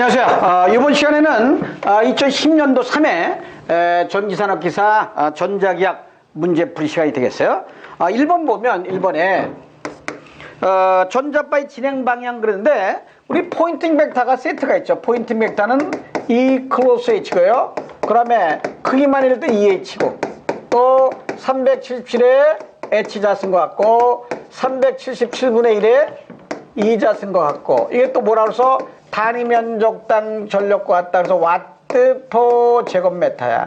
안녕하세요. 어, 이번 시간에는 어, 2010년도 3회 에, 전기산업기사 어, 전자기학 문제풀이 시간이 되겠어요. 어, 1번 보면 1번에 어, 전자바의 진행 방향 그러는데 우리 포인팅 벡터가 세트가 있죠. 포인팅 벡터는 E 클로스 H고요. 그 다음에 크기만 이럴 때 EH고 또 377에 H 자 쓴 것 같고 377분의 1에 E 자 쓴 것 같고 이게 또 뭐라 그래서 단위 면적당 전력과 같다 그래서 와트 퍼 제곱미터야.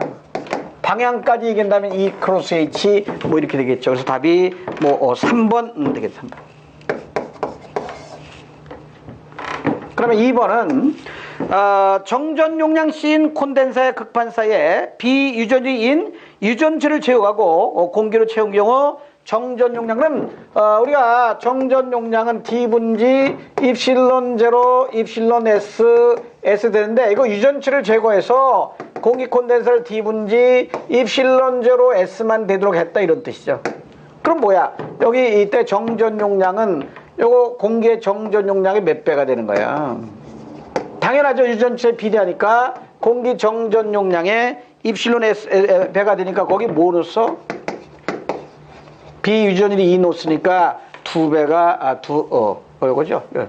방향까지 이긴다면 E 크로스 H 뭐 이렇게 되겠죠. 그래서 답이 뭐 어, 3번 음, 되겠다. 3번. 그러면 2번은 어, 정전 용량 씬 콘덴서의 극판 사이에 비유전지인 유전체를 채우고 어, 공기로 채운 경우 정전 용량은 어, 우리가 정전 용량은 D분지 입실론 제로 입실론 S S 되는데 이거 유전체를 제거해서 공기 콘덴서를 D분지 입실론 제로 S만 되도록 했다 이런 뜻이죠. 그럼 뭐야? 여기 이때 정전 용량은 요거 공기의 정전 용량의 몇 배가 되는 거야? 당연하죠. 유전체 비례하니까 공기 정전 용량의 입실론 S 배가 되니까 거기 뭐 넣었어? 비유전일이 2 넣었으니까 두 배가 아, 두 어, 어 이거죠? 예.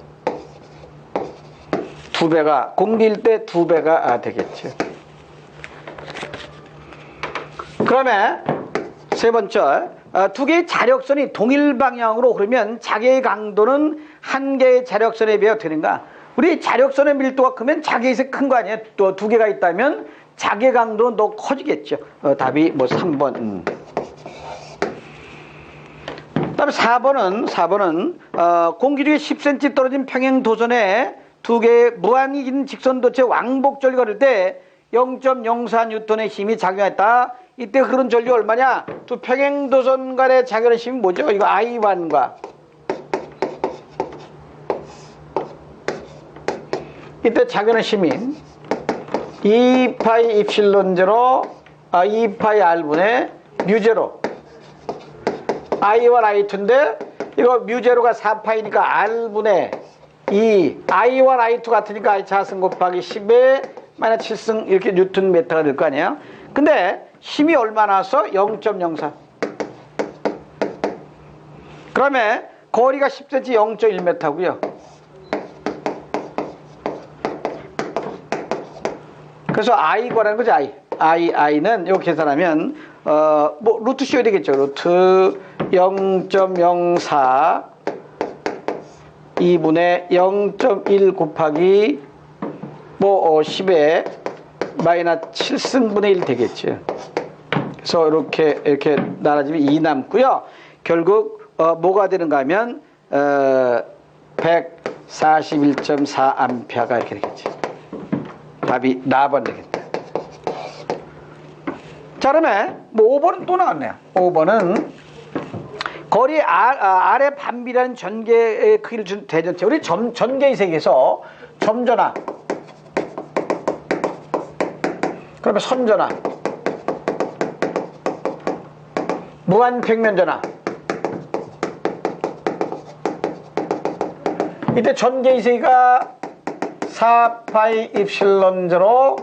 두 배가 공기일 때 두 배가 아, 되겠죠. 그러면 세 번째 어, 두 개의 자력선이 동일 방향으로 흐르면 자기의 강도는 한 개의 자력선에 비해 되는가? 우리 자력선의 밀도가 크면 자기에서 큰 거 아니에요? 또 두 개가 있다면 자기 강도는 더 커지겠죠. 어, 답이 뭐 3번. 음. 그다음에 4번은 4번은 어, 공기력이 10cm 떨어진 평행 도선에 두 개의 무한히 긴 직선 도체 왕복 전류 걸을 때 0.04뉴턴의 힘이 작용했다. 이때 흐른 전류 얼마냐? 두 평행 도선 간의 작용의 힘이 뭐죠? 이거 I1과 이때 작용의 힘이 2파이 입실론 제로 아, 2파이 R분의 뮤제로 I1, I2인데 이거 뮤제로가 4파이니까 R분의 2 I1, I2 같으니까 I 자승 곱하기 10에 마이너스 7승 이렇게 뉴턴 메타가 될 거 아니에요? 근데 힘이 얼마 나왔어? 0.04 그러면 거리가 10cm 0.1m고요. 그래서 I 구하라는 거죠 I I, I는 이렇게 계산하면 어, 뭐 루트 씌워야 되겠죠 루트 0.04 2분의 0.1 곱하기 뭐 어, 10에 마이너스 7승분의 1 되겠죠. 그래서 이렇게 이렇게 나눠지면 2 남고요. 결국 어, 뭐가 되는가 하면 어, 141.4 암페어가 이렇게 되겠죠. 답이 4번 되겠다. 자 그러면 뭐 5번은 또 나왔네요. 5번은 거리 R, 아, R의 반비라는 전개의 크기를 준 대전체. 우리 점, 전개의 세계에서 점전화. 그러면 선전화. 무한 평면전화. 이때 전개의 세계가 4파이 입실론제로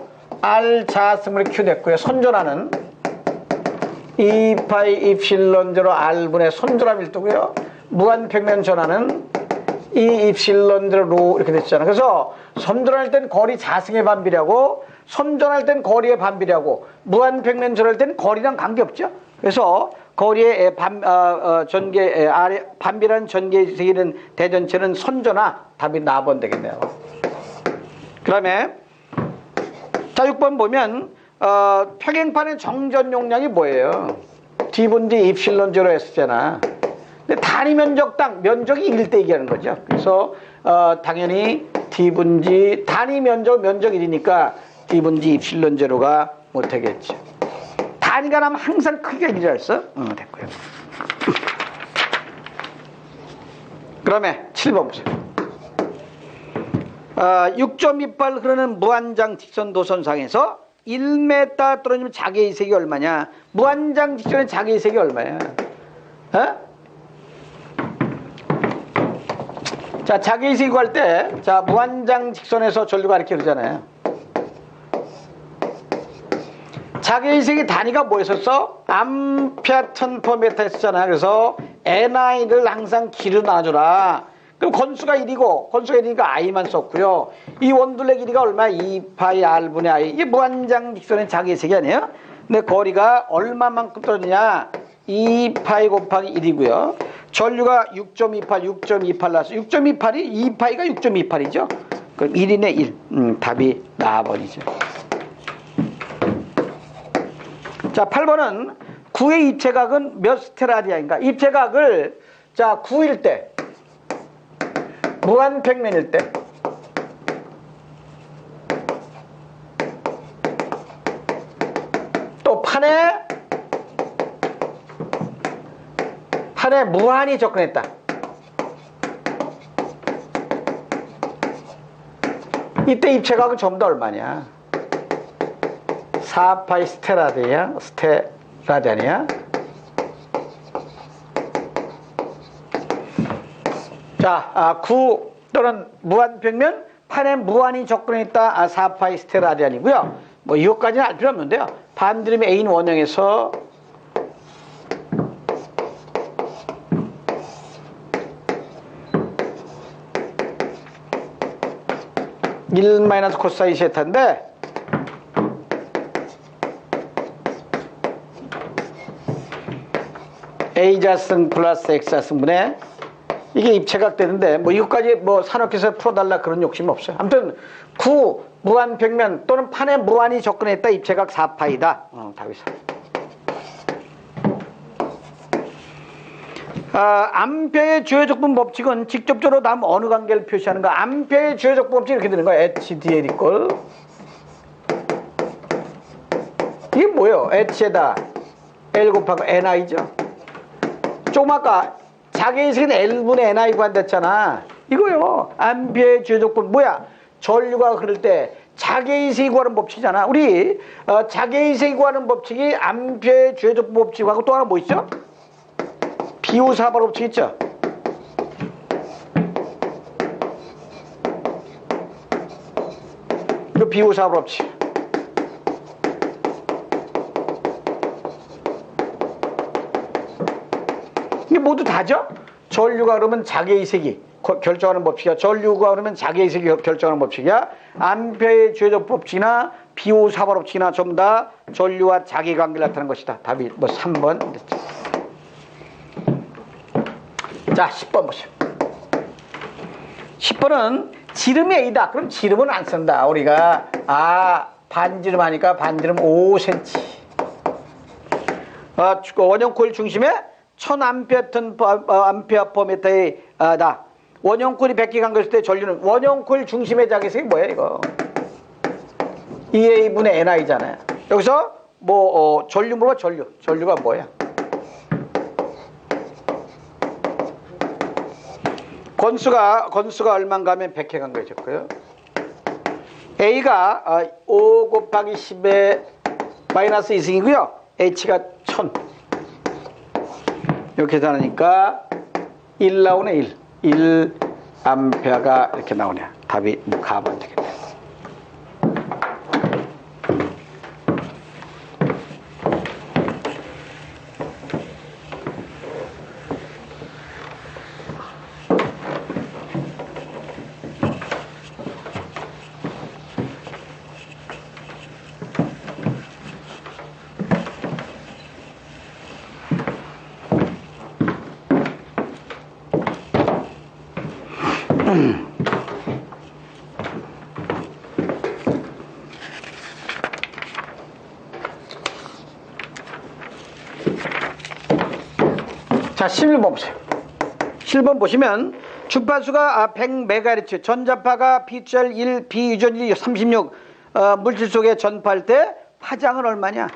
R 자승을 Q 됐고요. 선전화는 2파이 입실론제로 R분의 선전화 밀도고요. 무한평면 전화는 2 입실론제로 로 이렇게 됐잖아요. 그래서 선전할 땐 거리 자승의 반비례하고 선전할 땐 거리의 반비례하고 무한평면 전할 땐 거리랑 관계없죠. 그래서 거리의 반, 어, 어, 전개 아래 반비라는 전개 세기는 대전체는 선전화 답이 4번 되겠네요. 그다음에 자 6번 보면 어, 평행판의 정전 용량이 뭐예요? D분지 입실론 제로 S잖아. 근데 단위 면적 당 면적이 1대 얘기하는 거죠. 그래서 어, 당연히 D분지 단위 면적 면적 1이니까 D분지 입실론 제로가 못하겠죠. 단위가 나면 항상 크기가 1이라 했어? 어, 됐고요. 그러면 7번 보세요. 어, 6.28 흐르는 무한장 직선 도선상에서 1m 떨어지면 자기의 색이 얼마냐? 무한장 직선의 자기의 색이 얼마야? 어? 자, 자기의식 구할 때, 자, 무한장 직선에서 전류가 이렇게 흐르잖아요. 자기의식이 단위가 뭐였었어? 암페어 턴퍼 메타 했었잖아요. 그래서 NI를 항상 길을 나눠줘라. 그럼 건수가 1이고, 건수가 1이니까 I만 썼고요. 이 원둘레 길이가 얼마야? 2파이 R분의 I. 이게 무한장 직선의 자기의식이 아니에요? 근데 거리가 얼마만큼 떨어지냐? 2파이 곱하기 1이고요. 전류가 6.28, 6.28 나왔어. 6.28이 2파이가 6.28이죠. 그럼 1이네 1. 음, 답이 나와버리죠. 자, 8번은 9의 입체각은 몇 스테라디아인가? 입체각을 자, 9일 때 무한 평면일 때 또 판에 판에 무한히 접근했다. 이때 입체각은 전부 다 얼마냐? 4파이 스테라드야? 스테라잖이야? 자, 아, 9 또는 무한 평면 판에 무한히 접근했다. 아, 4파이 스테라디안이고요. 뭐 이것까지는 알 필요 없는데요. 반드림의 애인 원형에서 일 마이너스 코사인 세타인데 A자승 플러스 X자승분의 이게 입체각 되는데 뭐 이것까지 뭐 산업계에서 풀어달라 그런 욕심 없어요. 아무튼 9 무한 평면 또는 판에 무한히 접근했다 입체각 4파이다. 어, 답이 4. 아, 암페의 주요적분 법칙은 직접적으로 다음 어느 관계를 표시하는 가? 암페의 주요적분 법칙 이렇게 되는 거야. HDL 이꼴 이게 뭐예요? H에다 L 곱하기 NI죠. 조금 아까 자기의식은 L분의 NI 구한댔잖아. 이거요. 암페의 주요적분 뭐야? 전류가 흐를 때 자기의식이 구하는 법칙이잖아. 우리 어, 자기의식이 구하는 법칙이 암페의 주요적분 법칙하고 또 하나 뭐 있죠? 비호사발 법칙 있죠? 이거 비호사발 법칙. 이게 모두 다죠? 전류가 그러면 자기의식이 거- 결정하는 법칙이야. 전류가 그러면 자기의식이 결- 결정하는 법칙이야. 암페의 주요적 법칙이나 비호사발 법칙이나 전부 다 전류와 자기 관계를 나타내는 것이다. 답이 뭐 3번 됐죠. 자, 10번 보시오. 10번은 지름이 A다. 그럼 지름은 안 쓴다. 우리가 아 반지름 하니까 반지름 5cm. 아, 주- 원형 코일 중심에 1000암페어 턴 암페어 퍼 미터의 아, 다. 원형 코일이 100개 간 것일 때 전류는 원형 코일 중심의 자기색이 뭐야 이거? EA분의 NI잖아요. 여기서 뭐 어, 전류 물어봐 전류. 전류가 뭐야? 건수가 건수가 얼마인가 하면 100회 간 거였고요. A가 아, 5 곱하기 10의 마이너스 2승이고요. H가 1000. 이렇게 계산하니까 1 나오네 1. 1 암페어가 이렇게 나오네. 답이 가면 되겠네. 자, 11번 보세요. 11번 보시면 주파수가 100MHz, 전자파가 B절 1, B유전 1, 36 어, 물질 속에 전파할 때 파장은 얼마냐?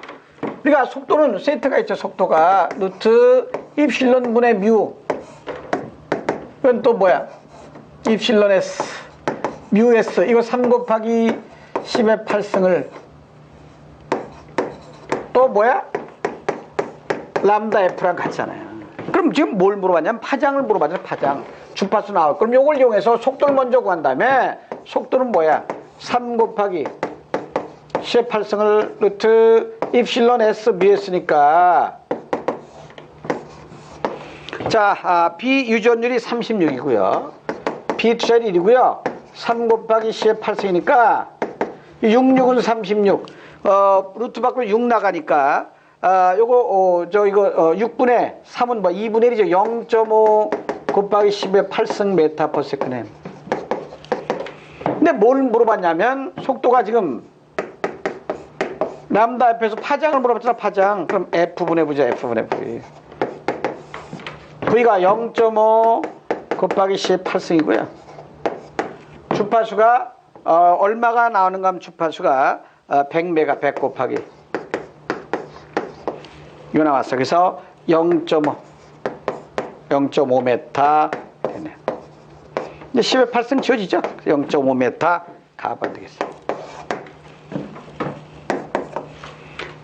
그러니까 속도는 세트가 있죠. 속도가 루트 입실론 분의 뮤. 이건 또 뭐야? 입실론 S, 뮤 S. 이거 3 곱하기 10의 8승을 또 뭐야? 람다 F랑 같잖아요. 그럼 지금 뭘 물어봤냐면 파장을 물어봤잖아요. 파장. 주파수 나올. 그럼 요걸 이용해서 속도를 먼저 구한 다음에 속도는 뭐야? 3 곱하기 10의 8승을 루트 입실론 S B였으니까 자, 아, B 유전율이 36이고요. B 투자율이 1이고요. 3 곱하기 10의 8승이니까 66은 36. 어, 루트 밖으로 6 나가니까 아, 요거 어, 저 이거 어, 6분의 3은 뭐 2분의 1이죠. 0.5 곱하기 10의 8승 메타 퍼 세컨드. 근데 뭘 물어봤냐면 속도가 지금 람다 앞에서 파장을 물어봤잖아 파장 그럼 F분의 V죠 F분의 V V가 0.5 곱하기 18승이고요. 주파수가 어, 얼마가 나오는가 하면 주파수가 어, 100메가 100 곱하기. 이거 나왔어. 그래서 0.5 0.5m 되네. 이제 10의 8승 지워지죠? 0.5m 가봐 되겠어요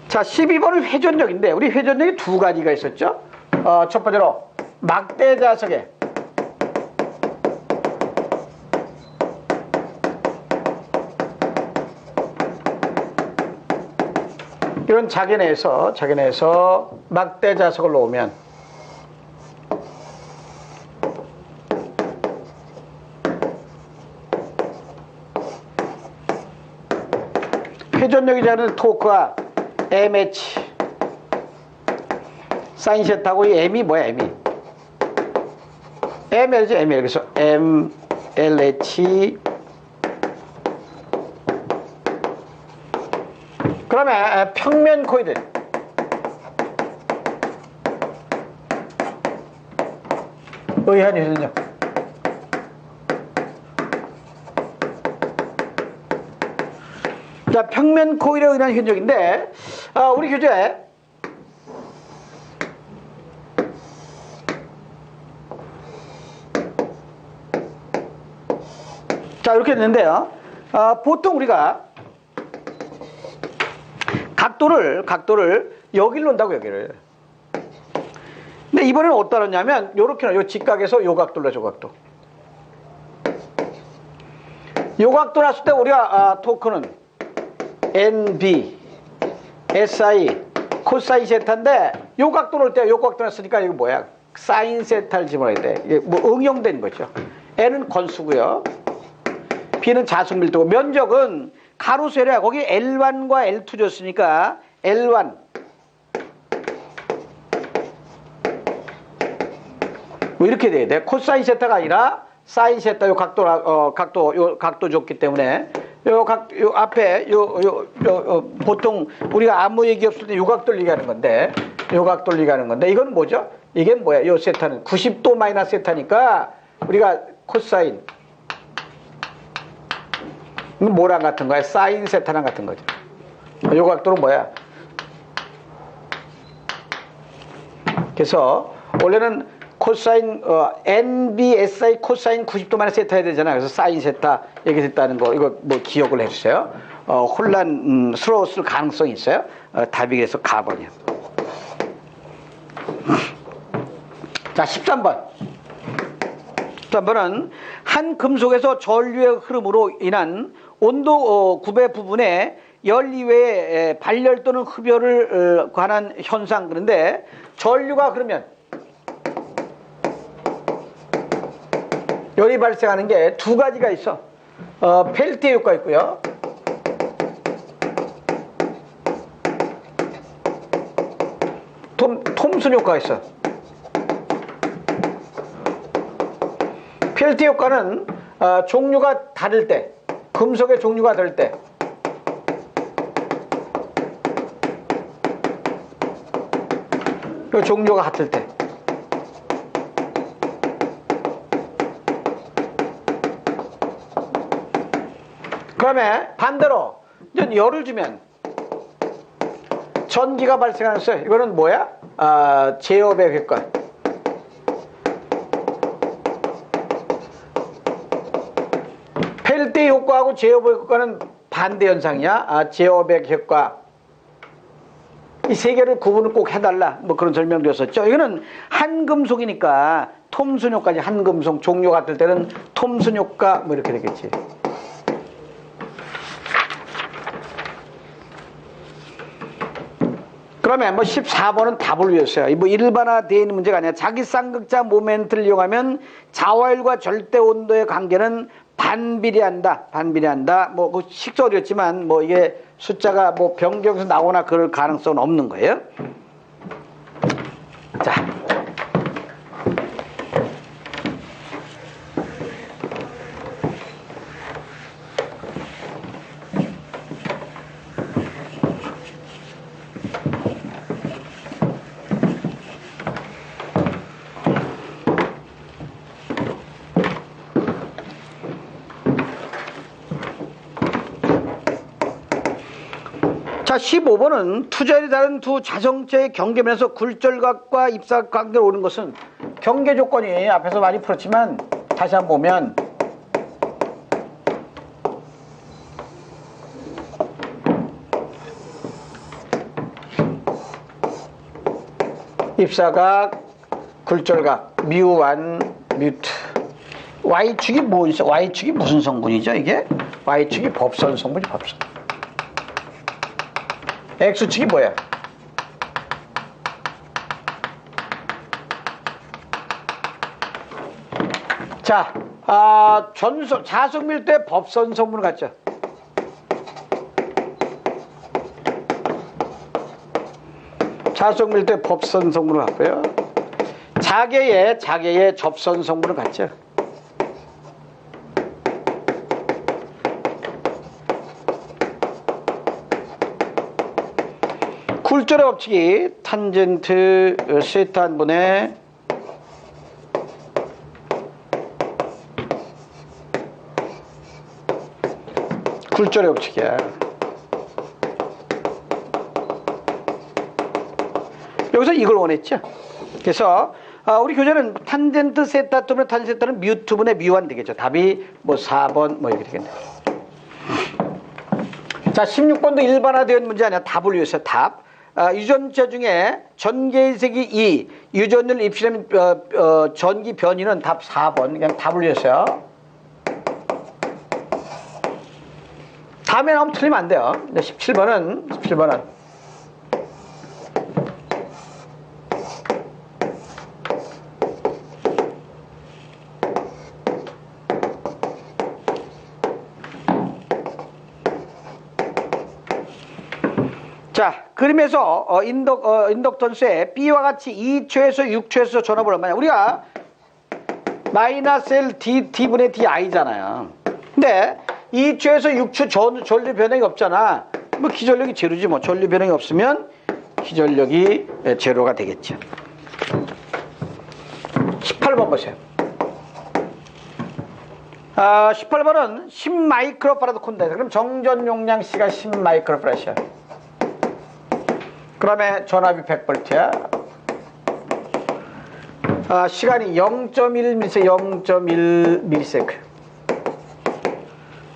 자, 12번은 회전력인데 우리 회전력이 두 가지가 있었죠. 어, 첫 번째로 막대 자석에 이런 자기내에서 자기내에서 막대 자석을 놓으면 회전력이 자는 토크와 MH 사인셋하고 이 M이 뭐야 M이? ML이죠 ML 그래서 M 그러면 평면 코일은 의한 회전력 자, 평면 코일에 의한 현적인데, 아, 우리 교재. 자, 이렇게 됐는데요. 아, 보통 우리가 각도를, 각도를 여기를 놓는다고, 여기를. 근데 이번에는 어디다 놓냐면, 요렇게 요 직각에서 요 각도로 저 각도. 요 각도 놨을 때 우리가, 아, 토크는 NB, SI, 코사인 세타인데 요 각도 놓을 때 요 각도 놨으니까 이거 뭐야? 사인 세타를 집어넣어야 돼. 이게 뭐 응용된 거죠. N은 건수고요. B는 자수 밀도고 면적은 가로 세로야. 거기 L1과 L2 줬으니까 L1 뭐 이렇게 돼야 돼. 코사인 세타가 아니라 사인 세타 요 각도 어 각도 요 각도 줬기 때문에 요각요 앞에 요요 요 보통 우리가 아무 얘기 없을 때 요각 돌리기 하는 건데 요각 돌리기 하는 건데 이건 뭐죠? 이게 뭐야? 요 세타는 90도 마이너스 세타니까 우리가 코사인 뭐랑 같은 거야? 사인 세타랑 같은 거죠. 요 각도는 뭐야? 그래서 원래는 코사인 어, NBSI 코사인 90도 만에 세타 해야 되잖아. 그래서 사인 세타 얘기 됐다는 거 이거 뭐 기억을 해주세요. 어, 혼란스러웠을 가능성이 있어요. 어, 답이 그래서 가번이야. 자 13번. 13번은 한 금속에서 전류의 흐름으로 인한 온도 어, 구배 부분에 열 이외에 발열 또는 흡열을 어, 관한 현상 그런데 전류가 그러면 열이 발생하는 게 두 가지가 있어. 어, 펠티의 효과 있고요. 톰, 톰슨 효과가 있어. 펠티 효과는 어, 종류가 다를 때, 금속의 종류가 다를 때, 그 종류가 같을 때. 그러면 반대로 이제 열을 주면 전기가 발생하는데 이거는 뭐야? 아, 제어백 효과. 펠티 효과하고 제어백 효과는 반대 현상이야. 아, 제어백 효과. 이 세 개를 구분을 꼭 해달라. 뭐 그런 설명드렸었죠. 이거는 한 금속이니까 톰순효까지 한금속 종료 같을 때는 톰순효과 뭐 이렇게 되겠지. 그러면 뭐 14번은 답을 위해서요. 뭐 일반화되어 있는 문제가 아니라 자기 쌍극자 모멘트를 이용하면 자화율과 절대 온도의 관계는 반비례한다. 반비례한다. 뭐 그 식소리였지만 뭐 이게 숫자가 뭐 변경해서 나오나 그럴 가능성은 없는 거예요. 15번은 투자율이 다른 두 자성체의 경계면에서 굴절각과 입사각 관계를 오는 것은 경계 조건이 앞에서 많이 풀었지만 다시 한번 보면 입사각, 굴절각, 뮤1, 뮤트. Y축이 뭐죠? Y축이 무슨 성분이죠, 이게? Y축이 법선 성분이 법선. X축이 뭐야? 자, 아, 전소, 자석밀도의 법선 성분을 갖죠. 자석밀도의 법선 성분을 갖고요. 자계의, 자계의 접선 성분을 갖죠. 굴절의 법칙이 탄젠트 세타 한 분의 굴절의 법칙이야. 여기서 이걸 원했죠. 그래서 아, 우리 교재는 탄젠트 세타 또는 탄세타는 뮤 투분의 뮤한 되겠죠. 답이 뭐 4번 뭐 이렇게 되겠네. 자, 16번도 일반화된 문제 아니야. 답을 위해서 답. 아, 유전자 중에 전개색이 2, 유전율 입실하면 어, 어, 전기 변이는 답 4번. 그냥 답을 위해서요. 다음에 나오면 틀리면 안 돼요. 17번은 17번은 자, 그림에서 어, 인덕, 어, 인덕턴스에 B와 같이 2초에서 6초에서 전압을 얼마냐? 우리가 마이너스 L D, D분의 DI잖아요. 근데 2초에서 6초 전, 전류 변형이 없잖아. 뭐 기전력이 제로지 뭐. 전류 변형이 없으면 기전력이 예, 제로가 되겠죠. 18번 보세요. 아, 18번은 10 마이크로파라드 콘덴서. 그럼 정전 용량 C가 10 마이크로파라드야. 그다음에 전압이 100볼트야. 아, 시간이 0.1ms, 0.1ms.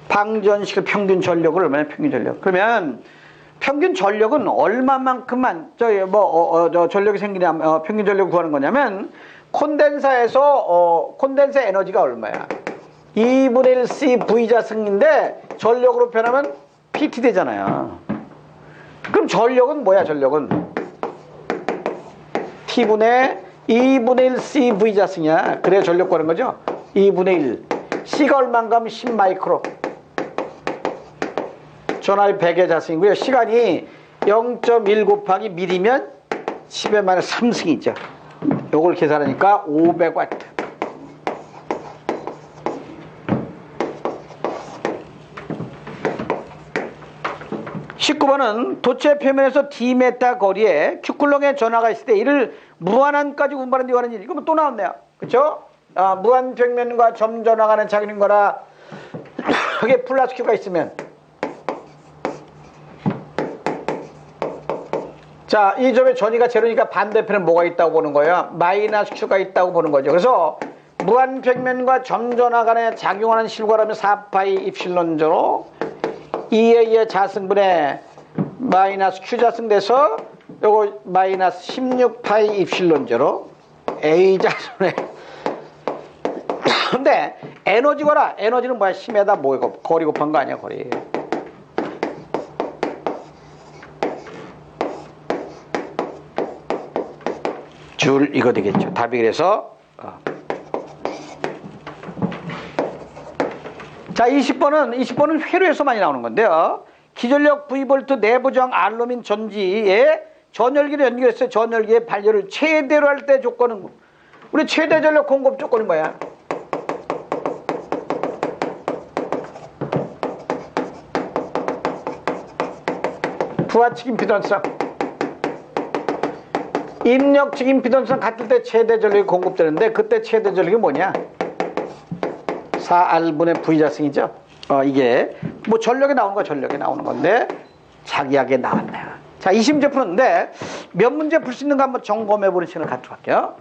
방전식 평균 전력을 얼마나 평균 전력? 그러면 평균 전력은 얼마만큼만 저기 뭐 어, 어, 저 전력이 생기냐 어, 평균 전력 구하는 거냐면 콘덴사에서 어, 콘덴사 에너지가 얼마야? 2분의 1 C V 자 승인데 전력으로 표현하면 PT 되잖아요. 그럼 전력은 뭐야 전력은? T분의 2분의 1 CV 자승이야. 그래야 전력 구하는 거죠? 2분의 1 C가 하면 10 마이크로. 전압이 100의 자승이고요. 시간이 0.1 곱하기 미리면 10의 마이너스 3승이죠. 요걸 계산하니까 500와트 19번은 도체 표면에서 D메타 거리에 큐쿨롱의 전화가 있을 때 이를 무한한까지 운반하는 데 관한 일. 이거 뭐또 나왔네요. 그쵸? 아, 무한 평면과 점 전화가는 자기는 거라 그게 플러스 큐가 있으면 자, 이 점에 전위가 제로니까 반대편에 뭐가 있다고 보는 거예요? 마이너스 큐가 있다고 보는 거죠. 그래서 무한 평면과 점 전화 간에 작용하는 실과라면 4파이 입실론제로 2A의 자승분의 마이너스 Q 자승 돼서 요거 마이너스 16파이 입실론제로 A 자손의 그런데 에너지거라 에너지는 뭐야? 힘에다 뭐고 거리 곱한 거 아니야 거리? 줄 이거 되겠죠. 답이 그래서 어. 자 20번은 20번은 회로에서 많이 나오는 건데요. 기전력 V볼트 내부저항 알루민 전지에 전열기를 연결했어요 전열기의 발열을 최대로 할 때 조건은 우리 최대 전력 공급 조건이 뭐야? 부하측 임피던스 입력측 임피던스랑 같을 때 최대 전력이 공급되는데 그때 최대 전력이 뭐냐 4R분의 V자승이죠? 어 이게 뭐 전력이 나오는 거 전력이 나오는 건데 자기하게 나왔네요. 자 20문제 푸는데 몇 문제 풀 수 있는가 한번 점검해 보는 시간을 갖도록 할게요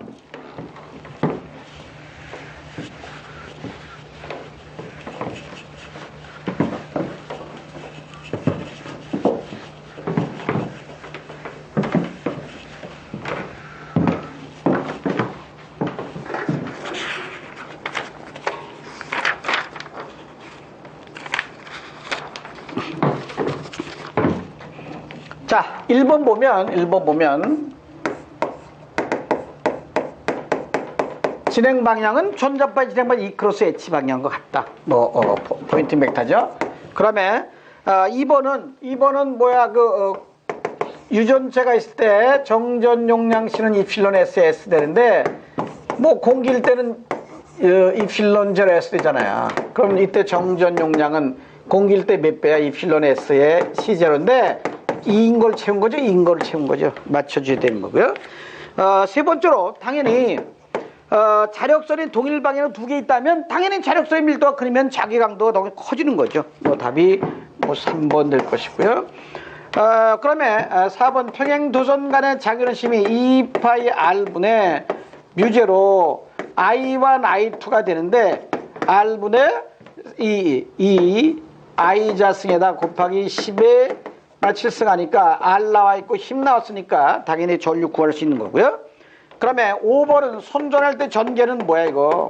자 1번 보면 1번 보면 진행 방향은 전자파 진행 방향 E 크로스 H 방향과 같다. 뭐 어, 포- 포인트 벡터죠. 그러면 아, 2번은 2번은 뭐야 그 어, 유전체가 있을 때 정전 용량씨는 이필론 SS 되는데 뭐 공기일 때는 어, 이필론 절 S 되잖아요. 그럼 이때 정전 용량은 공기일 때 몇 배야 이필론 S의 C0인데 2인 걸 채운 거죠. 2인 걸 채운 거죠. 맞춰줘야 되는 거고요. 어, 세 번째로 당연히 어, 자력선이 동일 방향으로 두 개 있다면 당연히 자력선의 밀도가 크면 자기 강도가 더 커지는 거죠. 뭐 답이 뭐 3번 될 것이고요. 어, 그러면 어, 4번 평행 도선 간의 자기원심이 2파이 R분의 뮤제로 I1, I2가 되는데 R분의 이, 이 I 자승에다 곱하기 10에 7승 하니까 R 나와 있고 힘 나왔으니까 당연히 전류 구할 수 있는 거고요. 그러면 5번은 손전할 때 전개는 뭐야 이거?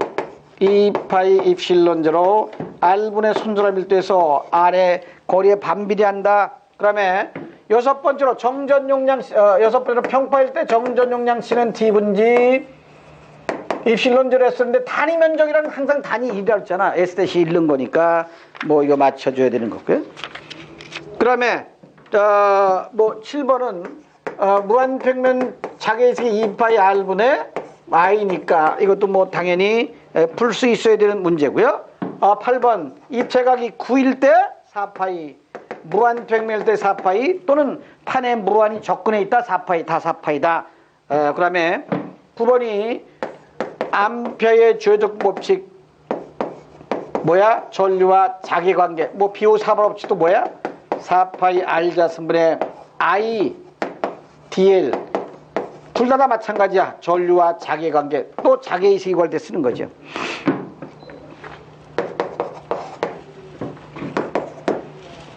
2파이 입실론제로 R분의 손전할 밀도에서 R의 거리에 반비례한다. 그러면 여섯 번째로 정전 용량 어, 여섯 번째로 평파일 때 정전 용량 C는 T분지 입실론제로 했었는데 단위 면적이라는 항상 단위 1이라고 했잖아. S 대시 잃는 거니까 뭐 이거 맞춰줘야 되는 거고요. 그다음 에 어, 뭐 7번은 어, 무한평면 자개식의 2파이 R분의 Y니까 이것도 뭐 당연히 풀 수 있어야 되는 문제고요. 어, 8번 입체각이 9일 때 4파이 무한평면일 때 4파이 또는 판에 무한이 접근해 있다 4파이 다 4파이다. 어, 그다음에 9번이 암페의 주요적 법칙 뭐야? 전류와 자기관계. 뭐 비호 사번 법칙도 뭐야? 4파이 알자 승분의 I DL 둘 다 다 마찬가지야. 전류와 자기관계 또 자기의식이 걸때 쓰는 거죠.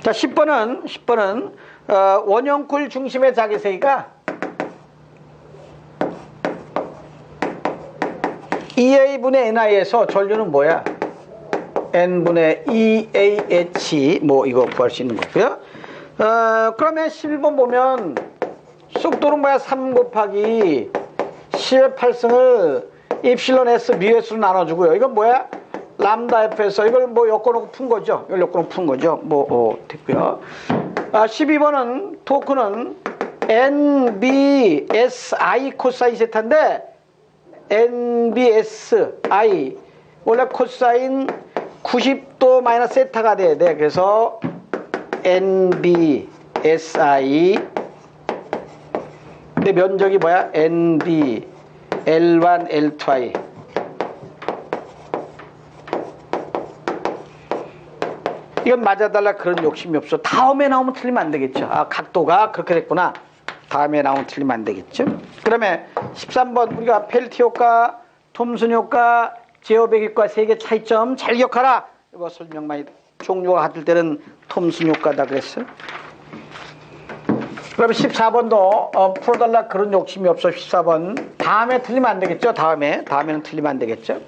자 10번은 10번은 어, 원형쿨 중심의 자기세기가 EA분의 NI에서 전류는 뭐야? N분의 EAH 뭐 이거 구할 수 있는 거고요. 어, 그러면 11번 보면 속도는 뭐야? 3 곱하기 10의 8승을 입실론 S 뮤S로 나눠주고요. 이건 뭐야? 람다 F에서 이걸 뭐 엮어놓고 푼 거죠. 이걸 엮어놓고 푼 거죠. 뭐 어, 됐고요. 아, 12번은 토크는 NBSI 코사인 세타인데 NBSI 원래 코사인 90도 마이너스 세타가 돼야 돼. 그래서 NBSI 근데 면적이 뭐야? NB L1 L2I 이건 맞아달라 그런 욕심이 없어. 다음에 나오면 틀리면 안 되겠죠. 아, 각도가 그렇게 됐구나. 다음에 나오면 틀리면 안 되겠죠. 그러면 13번 우리가 펠티 효과, 톰슨 효과, 제어백 효과 세개 차이점 잘 기억하라. 이거 설명 많이 종류가 같을 때는 톰슨 효과다 그랬어요. 그럼 14번도 어, 풀어달라 그런 욕심이 없어 14번 다음에 틀리면 안 되겠죠 다음에 다음에는 틀리면 안 되겠죠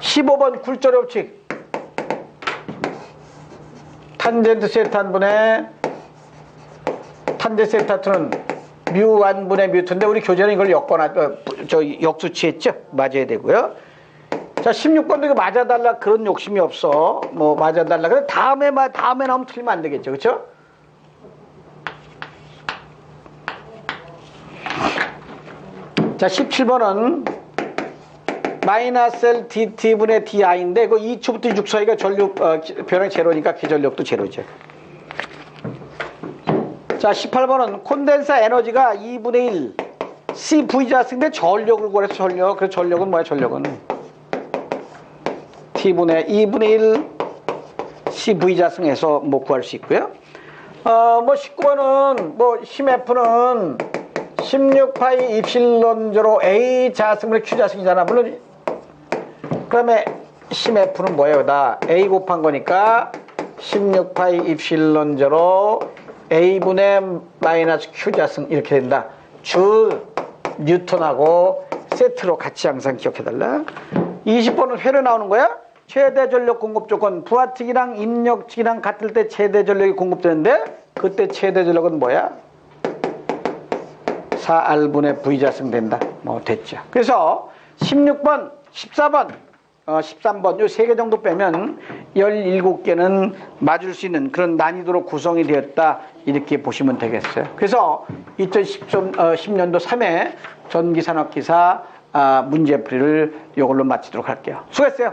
15번 굴절의 법칙. 탄젠트 세탄분의 탄젠트 세타트는 뮤 완분의 뮤트인데 우리 교재는 이걸 엮거나 어, 저 역수치했죠? 맞아야 되고요. 자, 16번도 이거 맞아달라 그런 욕심이 없어. 뭐 맞아달라. 그래 다음에 마 다음에 나오면 틀리면 안 되겠죠, 그렇죠? 자, 17번은 마이너스 L DT분의 DI인데 그 2초부터 6 사이가 전력 어, 변형 제로니까 기전력도 제로죠. 자, 18번은 콘덴사 에너지가 2분의 1 CV 자승인데 전력을 구해서 전력. 그래서 전력은 뭐야? 전력은 T분의 2분의 1 CV 자승해서 뭐 구할 수 있고요. 어, 뭐 19번은 뭐 심F는 16파이 입실론제로 A 자승분의 Q 자승이잖아. 물론 그다음에 심F는 뭐예요? 다 A 곱한 거니까 16파이 입실론제로 A분의 마이너스 Q 자승 이렇게 된다. 줄 뉴턴하고 세트로 같이 항상 기억해달라. 20번은 회로 나오는 거야? 최대 전력 공급 조건 부하측이랑 입력측이랑 같을 때 최대 전력이 공급되는데 그때 최대 전력은 뭐야? 4R분의 V자승 된다. 뭐 됐죠. 그래서 16번, 14번, 어, 13번 요 세 개 정도 빼면 17개는 맞을 수 있는 그런 난이도로 구성이 되었다. 이렇게 보시면 되겠어요. 그래서 2010년도 3회 전기산업기사 아, 문제풀이를 이걸로 마치도록 할게요. 수고했어요.